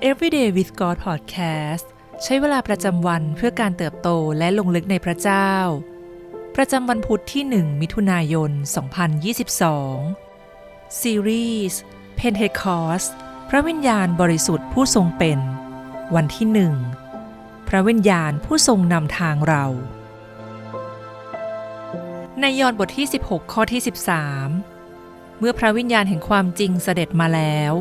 Everyday with God Podcast ใช้เวลาประจำวันเพื่อการเติบโตและลงลึกในพระเจ้า ประจำวันพุทธที่ 1 มิถุนายน 2022 ซีรีส์ Pentecost พระวิญญาณบริสุทธิ์ผู้ทรงเป็น วันที่หนึ่งพระวิญญาณผู้ทรงนำทางเรา ในยอห์นบทที่ 16 ข้อที่ 13 เมื่อพระวิญญาณแห่งความจริงเสด็จมาแล้ว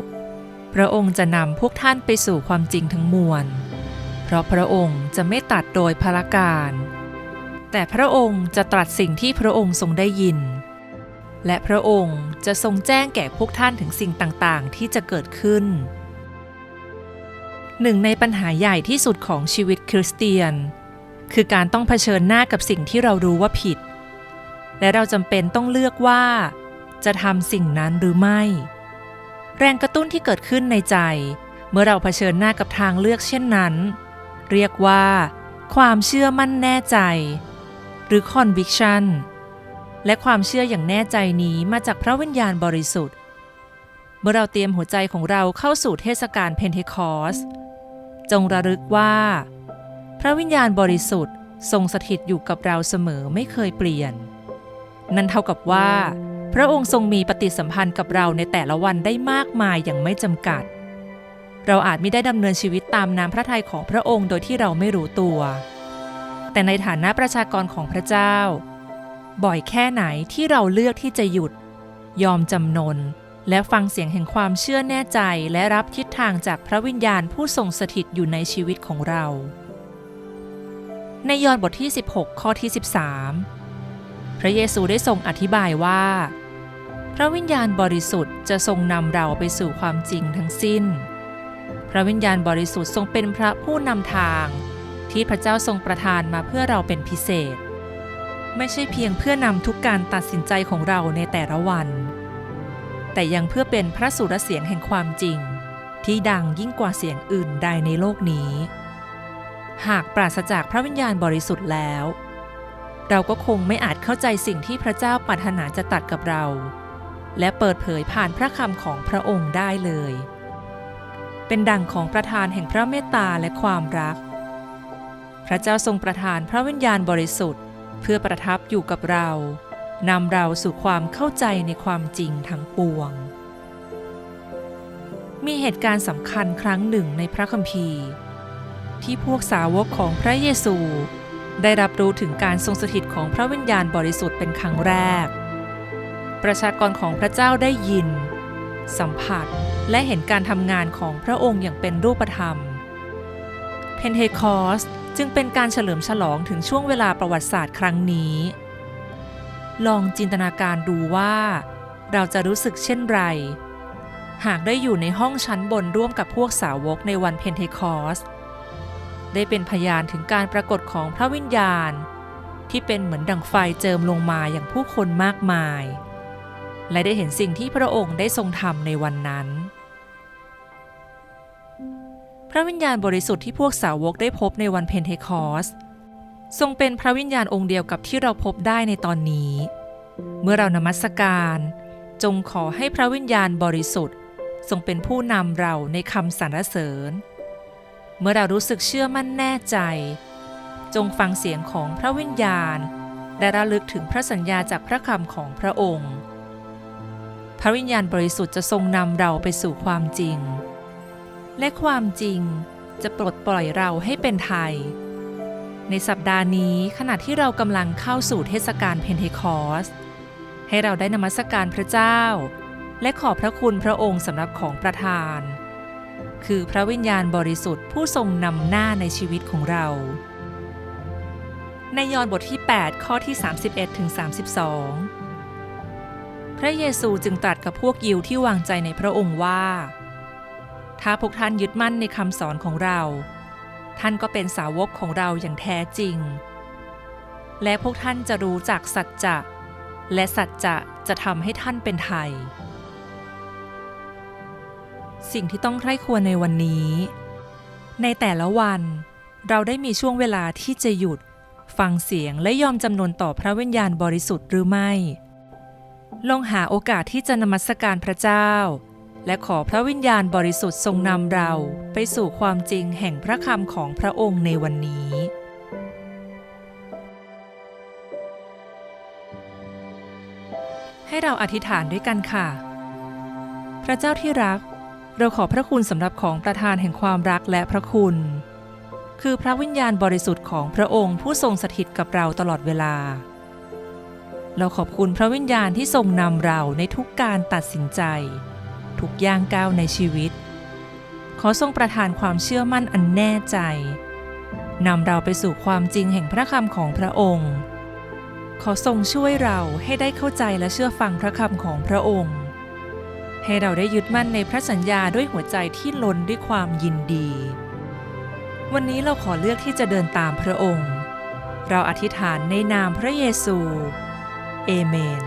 ระองค์จะนำพวกท่านไปสู่ความจริงทั้งมวล เพราะพระองค์จะไม่ตัดโดยพระการ แต่พระองค์จะตรัสสิ่งที่พระองค์ทรงได้ยิน และพระองค์จะทรงแจ้งแก่พวกท่านถึงสิ่งต่างๆ ที่จะเกิดขึ้น หนึ่งในปัญหาใหญ่ที่สุดของชีวิตคริสเตียน คือการต้องเผชิญหน้ากับสิ่งที่เรารู้ว่าผิด และเราจำเป็นต้องเลือกว่า จะทำสิ่งนั้นหรือไม่ แรงกระตุ้นที่เกิดขึ้นในใจ เมื่อเราเผชิญหน้ากับทางเลือกเช่นนั้น เรียกว่า ความเชื่อมั่นแน่ใจ หรือ conviction และความเชื่ออย่างแน่ใจนี้มาจากพระวิญญาณบริสุทธิ์ เมื่อเราเตรียมหัวใจของเราเข้าสู่เทศกาลเพนเทคอสจงระลึกว่า พระวิญญาณบริสุทธิ์ทรงสถิตอยู่กับเราเสมอไม่เคยเปลี่ยน นั่นเท่ากับว่า ระองค์ทรงมีปฏิสัมพันธ์กับเราในแต่ละวันได้มากมายอย่างไม่จำกัด เราอาจไม่ได้ดำเนินชีวิตตามน้ำพระทัยของพระองค์โดยที่เราไม่รู้ตัว แต่ในฐานะประชากรของพระเจ้า บ่อยแค่ไหนที่เราเลือกที่จะหยุด ยอมจำนน และฟังเสียงแห่งความเชื่อแน่ใจและรับทิศทางจากพระวิญญาณผู้ทรงสถิตอยู่ในชีวิตของเราในยอห์นบทที่ 16 ข้อที่ 13 พระเยซูได้ทรงอธิบายว่า พระวิญญาณบริสุทธิ์จะทรงนำเราไปสู่ความจริงทั้งสิ้น พระวิญญาณบริสุทธิ์ทรงเป็นพระผู้นำทาง ที่พระเจ้าทรงประทานมาเพื่อเราเป็นพิเศษ ไม่ใช่เพียงเพื่อนำทุกการตัดสินใจของเราในแต่ละวัน แต่ยังเพื่อเป็นพระสุรเสียงแห่งความจริง ที่ดังยิ่งกว่าเสียงอื่นใดในโลกนี้ หากปราศจากพระวิญญาณบริสุทธิ์แล้ว เราก็คงไม่อาจเข้าใจสิ่งที่พระเจ้าปรารถนาจะตัดกับเรา และเปิดเผยผ่านพระคำของพระองค์ได้เลย เป็นดังของประธานแห่งพระเมตตาและความรัก พระเจ้าทรงประทานพระวิญญาณบริสุทธิ์ เพื่อประทับอยู่กับเรา นำเราสู่ความเข้าใจในความจริงทั้งปวง มีเหตุการณ์สำคัญครั้งหนึ่งในพระคัมภีร์ ที่พวกสาวกของพระเยซู ได้รับรู้ถึงการทรงสถิตของพระวิญญาณบริสุทธิ์เป็นครั้งแรก ประชากรของพระเจ้าได้ยิน สัมผัสและเห็นการทำงานของพระองค์อย่างเป็นรูปธรรม เพนเทคอสจึงเป็นการเฉลิมฉลองถึงช่วงเวลาประวัติศาสตร์ครั้งนี้ ลองจินตนาการดูว่า เราจะรู้สึกเช่นไร หากได้อยู่ในห้องชั้นบนร่วมกับพวกสาวกในวันเพนเทคอสได้เป็นพยานถึงการปรากฏของพระวิญญาณ ที่เป็นเหมือนดังไฟเจิมลงมาอย่างผู้คนมากมาย และได้เห็นสิ่งที่พระองค์ได้ทรงทำในวันนั้น พระวิญญาณบริสุทธิ์ที่พวกสาวกได้พบในวันเพนเทคอสทรงเป็นพระวิญญาณองค์เดียวกับที่เราพบได้ในตอนนี้ เมื่อเรานมัสการ จงขอให้พระวิญญาณบริสุทธิ์ ทรงเป็นผู้นำเราในคำสรรเสริญ เมื่อเรารู้สึกเชื่อมั่นแน่ใจ จงฟังเสียงของพระวิญญาณ และระลึกถึงพระสัญญาจากพระคำของพระองค์ พระวิญญาณบริสุทธิ์จะทรงนำเราไปสู่ความจริง และความจริงจะปลดปล่อยเราให้เป็นไทย ในสัปดาห์นี้ขณะที่เรากำลังเข้าสู่เทศกาลเพนเทคอส ให้เราได้นมัสการพระเจ้า และขอบพระคุณพระองค์สำหรับของประทาน คือพระวิญญาณบริสุทธิ์ผู้ทรงนำหน้าในชีวิตของเรา ในยอห์นบทที่ 8 ข้อที่ 31ถึง32 พระเยซูจึงตรัสกับพวกยิวที่วางใจในพระองค์ว่า ถ้าพวกท่านยึดมั่นในคำสอนของเรา ท่านก็เป็นสาวกของเราอย่างแท้จริง และพวกท่านจะรู้จักสัจจะ และสัจจะจะทำให้ท่านเป็นไทย สิ่งที่ต้องใคร่ควรในวันนี้ ในแต่ละวันเราได้มีช่วงเวลาที่จะหยุด ฟังเสียงและยอมจำนนต่อพระวิญญาณบริสุทธิ์หรือไม่ ลองหาโอกาสที่จะนมัสการพระเจ้า และขอพระวิญญาณบริสุทธิ์ทรงนำเราไปสู่ความจริงแห่งพระคำของพระองค์ในวันนี้ให้เราอธิษฐานด้วยกันค่ะ พระเจ้าที่รัก เราขอพระคุณสำหรับของประทานแห่งความรักและพระคุณ คือพระวิญญาณบริสุทธิ์ของพระองค์ผู้ทรงสถิตกับเราตลอดเวลา เราขอบคุณพระวิญญาณที่ทรงนำเราในทุกการตัดสินใจ ทุกย่างก้าวในชีวิต ขอทรงประทานความเชื่อมั่นอันแน่ใจนำเราไปสู่ความจริงแห่งพระคำของพระองค์ ขอทรงช่วยเราให้ได้เข้าใจและเชื่อฟังพระคำของพระองค์ ให้เราได้ยึดมั่นในพระสัญญาด้วยหัวใจที่ล้นด้วยความยินดี วันนี้เราขอเลือกที่จะเดินตามพระองค์ เราอธิษฐานในนามพระเยซู เอเมน